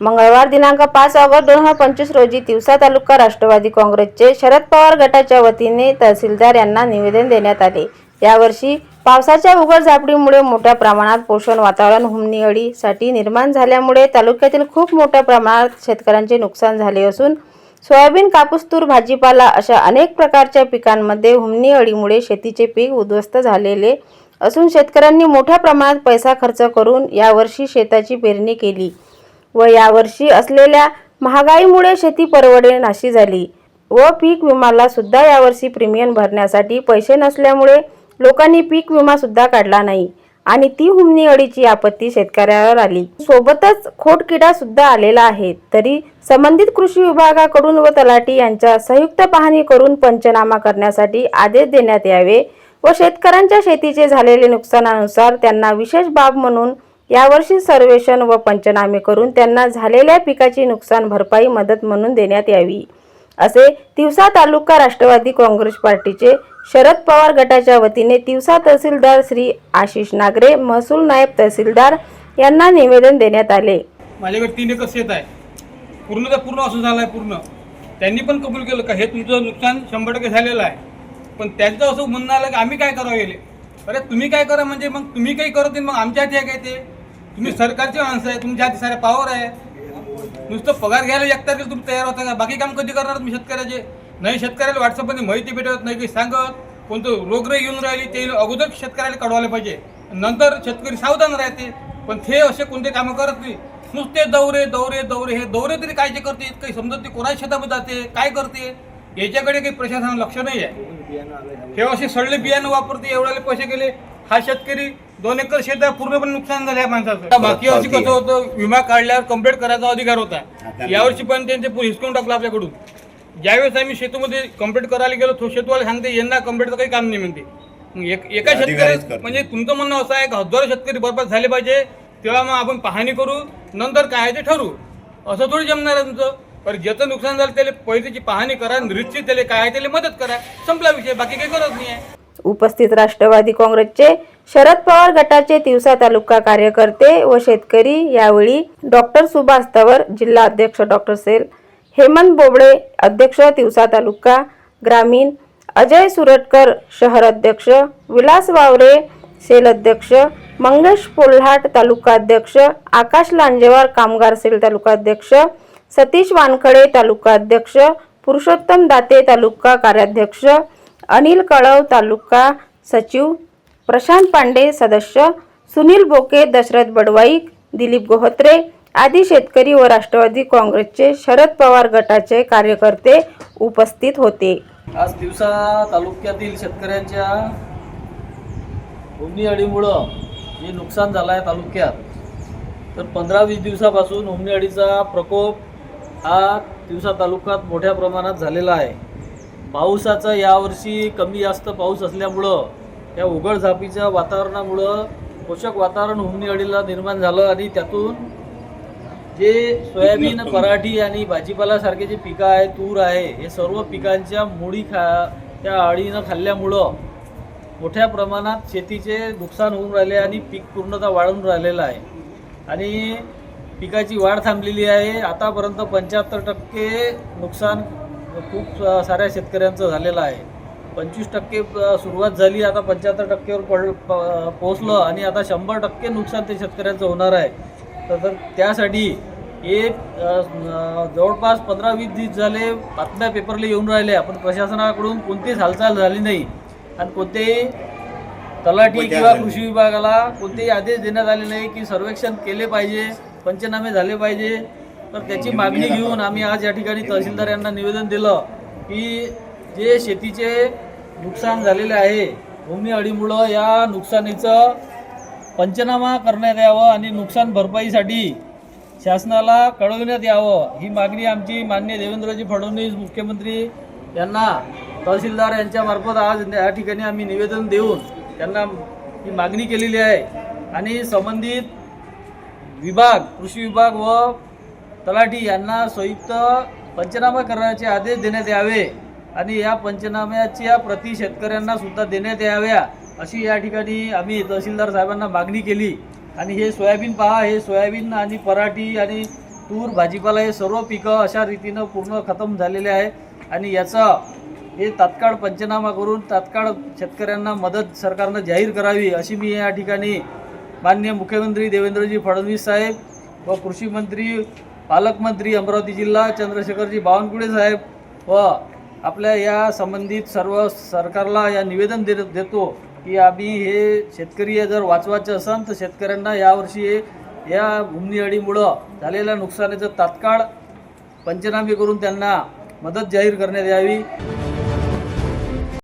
मंगळवार दिनांक पाच ऑगस्ट दोन हजार पंचवीस रोजी तिवसा तालुका राष्ट्रवादी काँग्रेसचे शरद पवार गटाच्या वतीने तहसीलदार यांना निवेदन देण्यात आले. यावर्षी पावसाच्या उघड झापडीमुळे मोठ्या प्रमाणात पोषण वातावरण हुमणीअळीसाठी निर्माण झाल्यामुळे तालुक्यातील खूप मोठ्या प्रमाणात शेतकऱ्यांचे नुकसान झाले असून सोयाबीन कापूस तूर भाजीपाला अशा अनेक प्रकारच्या पिकांमध्ये हुमणी अळीमुळे शेतीचे पीक उद्ध्वस्त झालेले असून शेतकऱ्यांनी मोठ्या प्रमाणात पैसा खर्च करून यावर्षी शेताची पेरणी केली. व यावर्षी असलेल्या महागाईमुळे शेती परवडे नाशी झाली व पीक विमाला सुद्धा यावर्षी प्रीमियम भरण्यासाठी पैसे नसल्यामुळे लोकांनी पीक विमा सुद्धा काढला नाही आणि ती हुमणी अळीची आपत्ती शेतकऱ्यावर आली. सोबतच खोडकिडा सुद्धा आलेला आहे. तरी संबंधित कृषी विभागाकडून व तलाठी यांच्या संयुक्त पाहणी करून पंचनामा करण्यासाठी आदेश देण्यात यावे व शेतकऱ्यांच्या शेतीचे झालेले नुकसानानुसार त्यांना विशेष बाब म्हणून यावर्षी सर्वेक्षण व पंचनामे करून त्यांना झालेल्या पिकाची नुकसान भरपाई मदत म्हणून देण्यात यावी. असे तिवसा तालुका राष्ट्रवादी काँग्रेस पार्टीचे शरद पवार गटाच्या वतीने तिवसा तहसीलदार श्री आशिष नागरे महसूल नायब तहसीलदार यांना निवेदन देण्यात आले. माझ्याकडे तीन एकर शेत आहे. पूर्ण तर पूर्ण असं झालं आहे पूर्ण. त्यांनी पण कबूल केलं का हे तुमचं नुकसान शंभर टक्के झालेलं आहे. पण त्यांचं असं म्हणणं आलं की आम्ही काय करावं गेले अरे तुम्ही काय करा म्हणजे मग तुम्ही काही करत मग आमच्या हाती आहे काय ते? तुम्ही सरकारची माणसं आहे तुमच्या हाती सारे पावर आहे. नुसतं पगार घ्यायला एकटा तुम्ही तयार होता का? बाकी काम कधी करणार तुम्ही शेतकऱ्याचे? नाही शेतकऱ्याला व्हॉट्सअपमध्ये माहिती भेटत नाही काही सांगत. कोणतं रोगराई येऊन राहिली ते अगोदर शेतकऱ्याला कळवायला पाहिजे. नंतर शेतकरी सावधान राहते. पण ते असे कोणते कामं करत नाही. नुसते दौरे दौरे दौरे हे दौरे तरी काय जे करते? काही समजत ते कोणा शेतामध्ये जाते काय करते? याच्याकडे काही प्रशासनाला लक्ष नाही आहे. हे असे सडले बियाणं वापरते एवढ्याले पैसे गेले. हा शेतकरी दोन एकर शेत आहे पूर्णपणे नुकसान झालं या माणसाचं. मागच्या वर्षी कसं होतं विमा काढल्यावर कंप्लीट करायचा अधिकार होता. यावर्षी पण त्यांचे हिसकून टाकलं आपल्याकडून. ज्यावेळेस आम्ही शेतूमध्ये कंप्लीट करायला गेलो तो शेतवाला सांगते यांना कंप्लीटचं काही काम नाही म्हणते. एक शेतकरी. म्हणजे तुमचं म्हणणं असं आहे का हजारो शेतकरी बरबाद झाले पाहिजे तेव्हा मग आपण पाहणी करू नंतर काय आहे ते ठरवू. असं थोडी जमणार आहे तुमचं. पण ज्याचं नुकसान झालं त्याला पैशाची पाहणी करा निश्चित त्याला काय आहे त्याला मदत करा. संपला विषय बाकी काही गरज नाही आहे. उपस्थित राष्ट्रवादी काँग्रेसचे शरद पवार गटाचे तिवसा तालुका कार्यकर्ते व शेतकरी यावेळी डॉक्टर सुभाष तवर जिल्हा अध्यक्ष डॉक्टर सेल हेमंत बोबडे अध्यक्ष तिवसा तालुका ग्रामीण अजय सुरटकर शहर अध्यक्ष विलास वावरे सेल अध्यक्ष मंगेश पोल्हाट तालुका अध्यक्ष आकाश लांजेवार कामगार सेल तालुका अध्यक्ष सतीश वानखडे तालुका अध्यक्ष पुरुषोत्तम दाते तालुका कार्याध्यक्ष अनिल कळव तालुका सचिव प्रशांत पांडे सदस्य सुनील बोके दशरथ बडवाईक दिलीप गोहत्रे आदी शेतकरी व राष्ट्रवादी काँग्रेसचे शरद पवार गटाचे कार्यकर्ते उपस्थित होते. आज दिवसा तालुक्यातील शेतकऱ्यांच्या उमणी अडीमुळं जे नुकसान झालं आहे तालुक्यात तर पंधरा वीस दिवसापासून उमणी अडीचा प्रकोप हा दिवसा तालुक्यात मोठ्या प्रमाणात झालेला आहे. पावसाचा यावर्षी कमी जास्त पाऊस असल्यामुळं या उघड झापीच्या वातावरणामुळं पोषक वातावरण उमणी अडीला निर्माण झालं आणि त्यातून जे सोयाबीन पराठी आणि भाजीपालासारखे जे पिकं आहे तूर आहे हे सर्व पिकांच्या मुळी खा त्या अळीनं खाल्ल्यामुळं मोठ्या प्रमाणात शेतीचे नुकसान होऊन राहिले आणि पीक पूर्णतः वाढून राहिलेलं आहे. आणि पिकाची वाढ थांबलेली आहे. आतापर्यंत पंच्याहत्तर टक्के नुकसान खूप साऱ्या शेतकऱ्यांचं झालेलं आहे. पंचवीस टक्के सुरुवात झाली. आता पंच्याहत्तर टक्केवर पड प- पोहोचलं आणि आता शंभर टक्के नुकसान ते शेतकऱ्यांचं होणार आहे. तर त्यासाठी न- जवळपास पंधरा वीस दिवस झाले बातम्या पेपरला येऊन राहिल्या पण प्रशासनाकडून कोणतीच हालचाल झाली नाही. आणि कोणतेही तलाठी किंवा कृषी विभागाला कोणतेही आदेश देण्यात आले नाही की सर्वेक्षण केले पाहिजे पंचनामे झाले पाहिजे. तर त्याची मागणी घेऊन आम्ही आज या ठिकाणी तहसीलदार यांना निवेदन दिलं की जे शेतीचे नुकसान झालेले आहे भूमी अडीमुळं या नुकसानीचं पंचनामा करण्यात यावं आणि नुकसान भरपाईसाठी शासनाला कळविण्यात यावं ही मागणी आमची मान्य देवेंद्रजी फडणवीस मुख्यमंत्री यांना तहसीलदार यांच्यामार्फत आज या ठिकाणी आम्ही निवेदन देऊन त्यांना ही मागणी केलेली आहे. आणि संबंधित विभाग कृषी विभाग व तलाठी यांना संयुक्त पंचनामा करण्याचे आदेश देण्यात यावे. आणि या पंचनाम्याच्या प्रती शेतकऱ्यांना सुद्धा देण्यात याव्या अशी या ठिकाणी आम्ही तहसीलदार साहेबांना मागणी केली. आणि हे सोयाबीन पहा हे सोयाबीन आणि पराठी आणि तूर भाजीपाला हे सर्व पिकं अशा रीतीनं पूर्ण खतम झालेले आहे. आणि याचा हे तात्काळ पंचनामा करून तात्काळ शेतकऱ्यांना मदत सरकारनं जाहीर करावी अशी मी या ठिकाणी माननीय मुख्यमंत्री देवेंद्रजी फडणवीस साहेब व कृषी मंत्री पालकमंत्री अमरावती जिल्हा चंद्रशेखरजी बावनकुळे साहेब व आपल्या या संबंधित सर्व सरकारला या निवेदन दे देतो की आम्ही हे शेतकरी जर वाचवायचं असेल तर शेतकऱ्यांना यावर्षी हे या घुमणी अडीमुळं झालेल्या नुकसानीचं तात्काळ पंचनामे करून त्यांना मदत जाहीर करण्यात यावी.